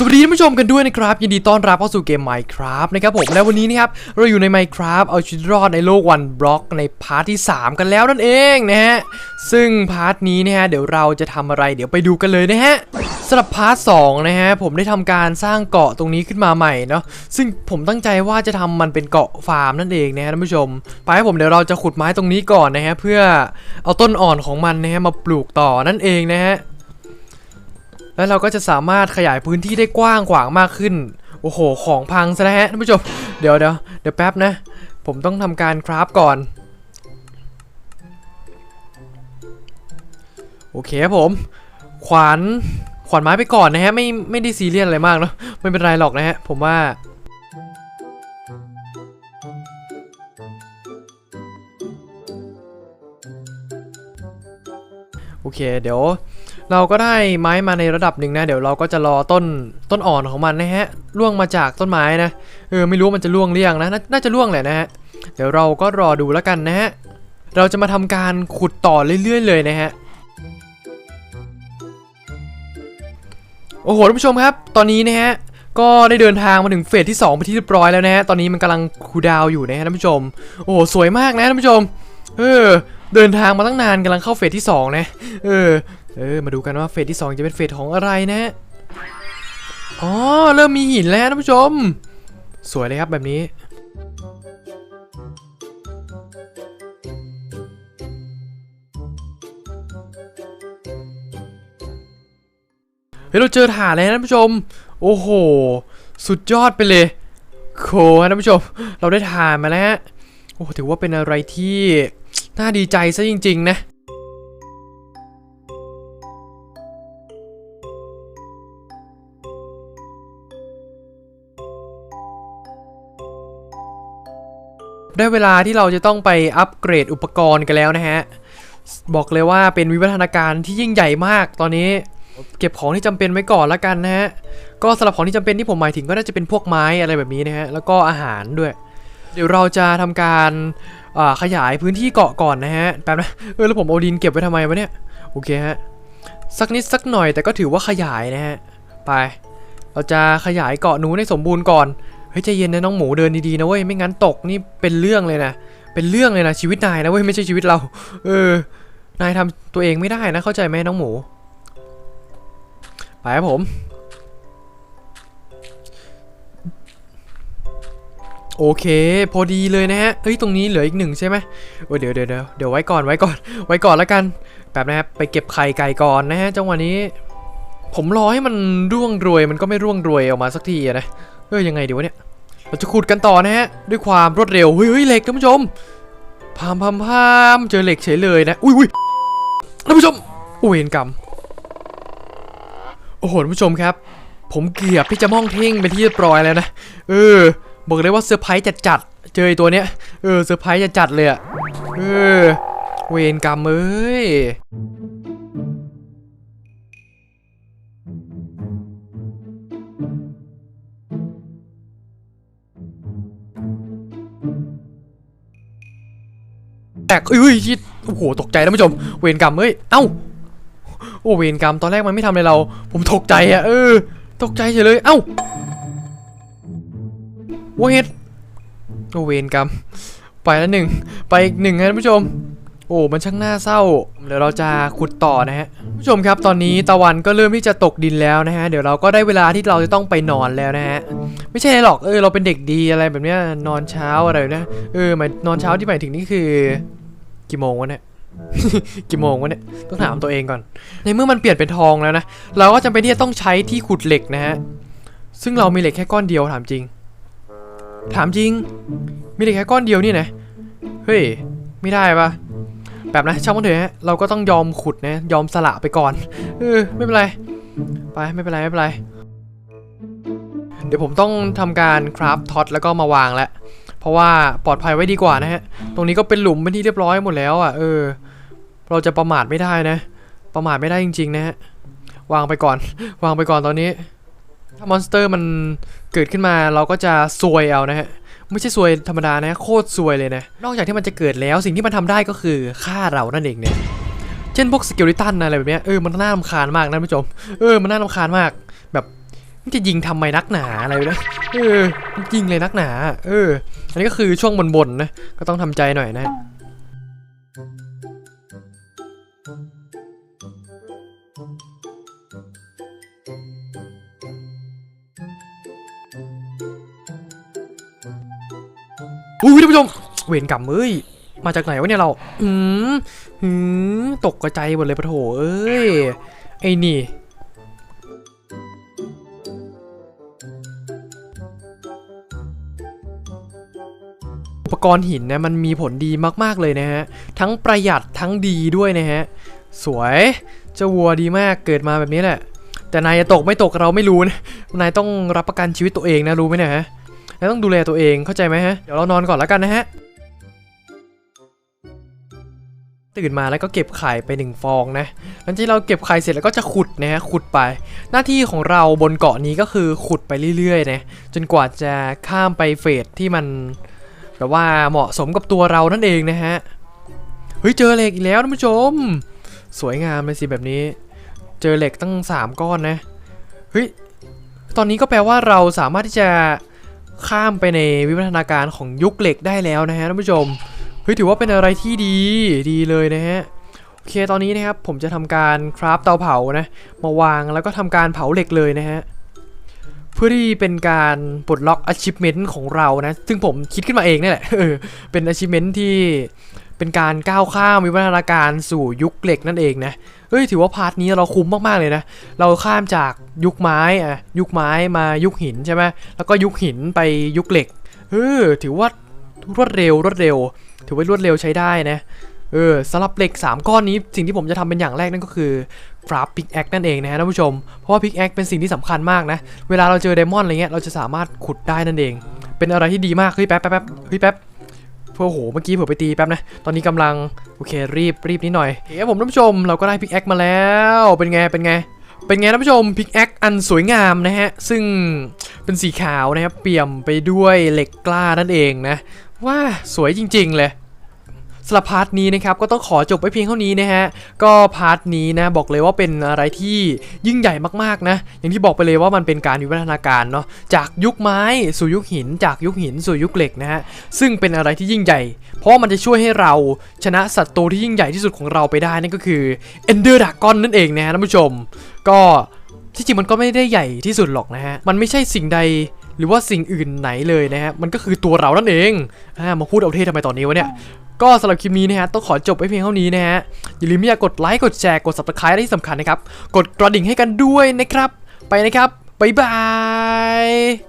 สวัสดีท่านผู้ชมกันด้วยนะครับ ยินดีต้อนรับเข้าสู่เกม Minecraft นะครับผมและวันนี้นะครับ เราอยู่ใน Minecraft เอาชีวิตรอดในโลกวันบล็อกในพาร์ทที่ 3 กันแล้วนั่นเองนะฮะ ซึ่งพาร์ทนี้นะฮะเดี๋ยวเราจะทำอะไรเดี๋ยวไปดูกันเลยนะฮะสำหรับพาร์ท2นะฮะผมได้ทำการสร้างเกาะตรงนี้ขึ้นมาใหม่เนาะซึ่งผมตั้งใจว่าจะทำมันเป็นเกาะฟาร์มนั่นเองนะฮะท่านผู้ชม ไปให้ผมเดี๋ยวเราจะขุดไม้ตรงนี้ก่อนนะฮะเพื่อเอาต้นอ่อนของมันนะฮะมาปลูกต่อนั่นเองนะฮะ แล้วเราก็จะสามารถขยายพื้นที่ได้กว้างขวางมากขึ้น โอ้โห ของพังซะแล้วฮะท่านผู้ชม เดี๋ยวเดี๋ยวเดี๋ยวแป๊บนะ ผมต้องทำการคราฟก่อน โอเคครับผม ขวานขวานไม้ไปก่อนนะฮะ ไม่ไม่ได้ซีเรียสอะไรมากเนาะ ไม่เป็นไรหรอกนะฮะ ผมว่าโอเค เดี๋ยว เราก็ได้ไม้มาในระดับหนึ่งนะ เดี๋ยวเราก็จะรอต้นต้นอ่อนของมันนะฮะร่วงมาจากต้นไม้นะเออไม่รู้มันจะร่วงหรือยังนะน,น่าจะร่วงแหละนะฮะเดี๋ยวเราก็รอดูแล้วกันนะฮะเราจะมาทำการขุดต่อเรื่อย ๆ เลยนะฮะโอ้โหท่านผู้ชมครับ ตอนนี้นะฮะก็ได้เดินทางมาถึงเฟสที่2ไปที่เรียบร้อยแล้วนะฮะตอนนี้มันกำลังคูดาวอยู่นะฮะท่านผู้ชมโอ้โหสวยมากนะท่านผู้ชมเออเดินทางมาตั้งนานกำลังเข้าเฟสที่สองนะเออ เออมาดูกันว่าเฟสที่ 2 จะเป็นเฟสของอะไรนะอ๋อเริ่มมีหินแล้วท่านผู้ชม สวยเลยครับแบบนี้เฮ้ยเราเจอถ่านแล้วท่านผู้ชม โอ้โห สุดยอดไปเลยโคท่านผู้ชม เราได้ถ่านมาแล้วฮะโอ้ถือว่าเป็นอะไรที่น่าดีใจซะจริง ๆ นะ ได้เวลาที่เราจะต้องไปอัปเกรดอุปกรณ์กันแล้วนะฮะ บอกเลยว่าเป็นวิวัฒนาการที่ยิ่งใหญ่มากตอนนี้ เก็บของที่จำเป็นไว้ก่อนละกันนะฮะ ก็สำหรับของที่จำเป็นที่ผมหมายถึงก็น่าจะเป็นพวกไม้อะไรแบบนี้นะฮะ แล้วก็อาหารด้วย เดี๋ยวเราจะทำการขยายพื้นที่เกาะก่อนนะฮะ แป๊บนะ เออแล้วผมเอาดินเก็บไว้ทำไมวะเนี่ย โอเคฮะ สักนิดสักหน่อยแต่ก็ถือว่าขยายนะฮะ ไป เราจะขยายเกาะหนูให้สมบูรณ์ก่อน เฮ้ยใจเย็นนะน้องหมูเดินดีๆนะเว้ยไม่งั้นตกนี่เป็นเรื่องเลยนะเป็นเรื่องเลยนะชีวิตนายนะเว้ยไม่ใช่ชีวิตเรา เออนายทำตัวเองไม่ได้นะเข้าใจไหมน้องหมูไปครับผม โอเค พอดีเลยนะฮะเฮ้ยตรงนี้เหลืออีกหนึ่งใช่ไหมโอ้เดี๋ยวเดี๋ยวเดี๋ยวเดี๋ยวไว้ก่อนไว้ก่อน ไว้ก่อนแล้วกันแบบนะครับไปเก็บไข่ไก่ก่อนนะฮะจังหวะนี้ ผมรอให้มันร่วงรวยมันก็ไม่ร่วงรวยออกมาสักทีนะเอ้ยยังไงดีวะเนี่ยเราจะขุดกันต่อนะฮะด้วยความรวดเร็วเฮ้ยเเหล็กท่านผู้ชมพามพามพามเจอเหล็กเฉยเลยนะอุ้ยอุ้ยท่านผู้ชมอุ้ยเห็นกรรมโอ้โหท่านผู้ชมครับ ผมเกือบที่จะมองเท่งเป็นที่เรียบร้อยแล้วนะเออบอกเลยว่าเซอร์ไพรส์จัดจัดเจอตัวเนี้ยเออเซอร์ไพรส์จัดจัดเลยอะเออเวรกรรมเอ้ย แตกเอ้ยชิดโอ้โหตกใจท่านผู้ชม เวรกรรมเอ้ยเอ้าโอ้เวรกรรมตอนแรกมันไม่ทำอะไรเรา ผมตกใจอะเออ ตกใจเฉยเลยเอ้าเวทโอ้เวรกรรมไปแล้วหนึ่งไปอีกหนึ่งนะท่านผู้ชม โอ้มันช่างน่าเศร้า เดี๋ยวเราจะขุดต่อนะฮะผู้ชมครับตอนนี้ตะวันก็เริ่มที่จะตกดินแล้วนะฮะเดี๋ยวเราก็ได้เวลาที่เราจะต้องไปนอนแล้วนะฮะไม่ใช่หรอกเออเราเป็นเด็กดีอะไรแบบเนี้ยนอนเช้าอะไรนะเออหมายนอนเช้าที่หมายถึงนี่คือ กี่โมงวะเนี่ย กี่โมงวะเนี่ย ต้องถามตัวเองก่อน ในเมื่อมันเปลี่ยนเป็นทองแล้วนะ เราก็จำเป็นที่จะต้องใช้ที่ขุดเหล็กนะฮะ ซึ่งเรามีเหล็กแค่ก้อนเดียวถามจริง ถามจริง มีเหล็กแค่ก้อนเดียวนี่นะ เฮ้ย ไม่ได้ปะแบบนะช่างมันเถอะฮะ เราก็ต้องยอมขุดนะ ยอมสละไปก่อน เออ ไม่เป็นไร ไปไม่เป็นไรไม่เป็นไร เดี๋ยวผมต้องทำการคราฟท็อตแล้วก็มาวางแล้ว เพราะว่าปลอดภัยไว้ดีกว่านะฮะ ตรงนี้ก็เป็นหลุมเป็นที่เรียบร้อยหมดแล้วอะเออ เราจะประมาทไม่ได้นะ ประมาทไม่ได้จริง ๆ นะฮะ วางไปก่อน วางไปก่อนตอนนี้ ถ้ามอนสเตอร์มันเกิดขึ้นมาเราก็จะซวยเอานะฮะ ไม่ใช่ซวยธรรมดานะโคตรซวยเลยนะ นอกจากที่มันจะเกิดแล้วสิ่งที่มันทำได้ก็คือฆ่าเรานั่นเองเนี่ย เช่นพวกสเกลิตันอะไรแบบเนี้ยเออมันน่ารำคาญมากนะท่านผู้ชม เออมันน่ารำคาญมาก จะยิงทำไมนักหนาอะไรวะเออยิงเลยนักหนา เออ อันนี้ก็คือช่วงบนๆนะก็ต้องทำใจหน่อยนะอุ้ยท่านผู้ชมเวรกรรมเอ้ยมาจากไหนวะเนี่ยเรา อืมหืม ตกกระจายหมดเลยปะโถเอ้ย ไอ้นี่ อุปกรณ์หินเนี่ยมันมีผลดีมากๆเลยนะฮะ ทั้งประหยัดทั้งดีด้วยนะฮะ สวยเจ้าวัวดีมากเกิดมาแบบนี้แหละ แต่นายจะตกไม่ตกเราไม่รู้นะนายต้องรับประกันชีวิตตัวเองนะรู้ไหมนี่ยฮะนายต้องดูแลตัวเองเข้าใจไหมฮะเดี๋ยวเรานอนก่อนแล้วกันนะฮะตื่นมาแล้วก็เก็บไข่ไปหนึ่งฟองนะหลังจากเราเก็บไข่เสร็จแล้วก็จะขุดนะฮะขุดไป หน้าที่ของเราบนเกาะนี้ก็คือขุดไปเรื่อยๆนะจนกว่าจะข้ามไปเฟสที่มัน แบบว่าเหมาะสมกับตัวเรานั่นเองนะฮะ เฮ้ยเจอเหล็กอีกแล้วท่านผู้ชม สวยงามเลยสิแบบนี้ เจอเหล็กตั้ง 3 ก้อนนะ เฮ้ย ตอนนี้ก็แปลว่าเราสามารถที่จะข้ามไปในวิวัฒนาการของยุคเหล็กได้แล้วนะฮะท่านผู้ชม เฮ้ยถือว่าเป็นอะไรที่ดีดีเลยนะฮะโอเคตอนนี้นะครับผมจะทำการคราฟเตาเผานะ มาวางแล้วก็ทำการเผาเหล็กเลยนะฮะ พื่อที่เป็นการปลดล็อก achievement ของเรานะ ซึ่งผมคิดขึ้นมาเองนี่แหละเออเป็น achievement ที่เป็นการก้าวข้ามวิวัฒนาการสู่ยุคเหล็กนั่นเองนะ เฮ้ยถือว่าพาร์ทนี้เราคุ้มมากๆเลยนะ เราข้ามจากยุคไม้อะยุคไม้มายุคหินใช่ไหมแล้วก็ยุคหินไปยุคเหล็ก เออถือว่ารวดเร็วรวดเร็ว ถือว่ารวดเร็วใช้ได้นะ เออสำหรับเหล็ก 3 ก้อนนี้สิ่งที่ผมจะทำเป็นอย่างแรกนั่นก็คือคราฟพิกแอคนั่นเองนะฮะท่านผู้ชม เพราะว่าพิกแอคเป็นสิ่งที่สำคัญมากนะ เวลาเราเจอไดมอนด์อะไรเงี้ยเราจะสามารถขุดได้นั่นเอง เป็นอะไรที่ดีมากเฮ้ยแป๊บแป๊บแป๊บเฮ้ยแป๊บโอ้โหเมื่อกี้เผื่อไปตีแป๊บนะตอนนี้กำลังโอเครีบรีบนิดหน่อยเฮ้ยผมท่านผู้ชมเราก็ได้พิกแอคมาแล้วเป็นไงเป็นไงเป็นไงท่านผู้ชมพิกแอคอันสวยงามนะฮะ ซึ่งเป็นสีขาวนะครับเปี่ยมไปด้วยเหล็กกล้านั่นเองนะ ว่าสวยจริง ๆ เลย สำหรับพาร์ทนี้นะครับก็ต้องขอจบไว้เพียงเท่านี้นะฮะก็พาร์ทนี้นะบอกเลยว่าเป็นอะไรที่ยิ่งใหญ่มากๆนะอย่างที่บอกไปเลยว่ามันเป็นการวิวัฒนาการเนาะจากยุคไม้สู่ยุคหิน จากยุคหินสู่ยุคเหล็กนะฮะซึ่งเป็นอะไรที่ยิ่งใหญ่ เพราะมันจะช่วยให้เราชนะศัตรูที่ยิ่งใหญ่ที่สุดของเราไปได้นั่นก็คือ Ender Dragon นั่นเองนะฮะท่านผู้ชม ก็ที่จริงมันก็ไม่ได้ใหญ่ที่สุดหรอกนะฮะมันไม่ใช่สิ่งใด หรือว่าสิ่งอื่นไหนเลยนะฮะมันก็คือตัวเรานั่นเองอ่ามาพูดเอาเท่ทำไมตอนนี้วะเนี่ยก็สำหรับคลิปนี้นะฮะต้องขอจบไว้เพียงเท่านี้นะฮะอย่าลืมที่จะกดไลค์กดแชร์กด subscribe และที่สำคัญนะครับ กดกระดิ่งให้กันด้วยนะครับ ไปนะครับบ๊ายบาย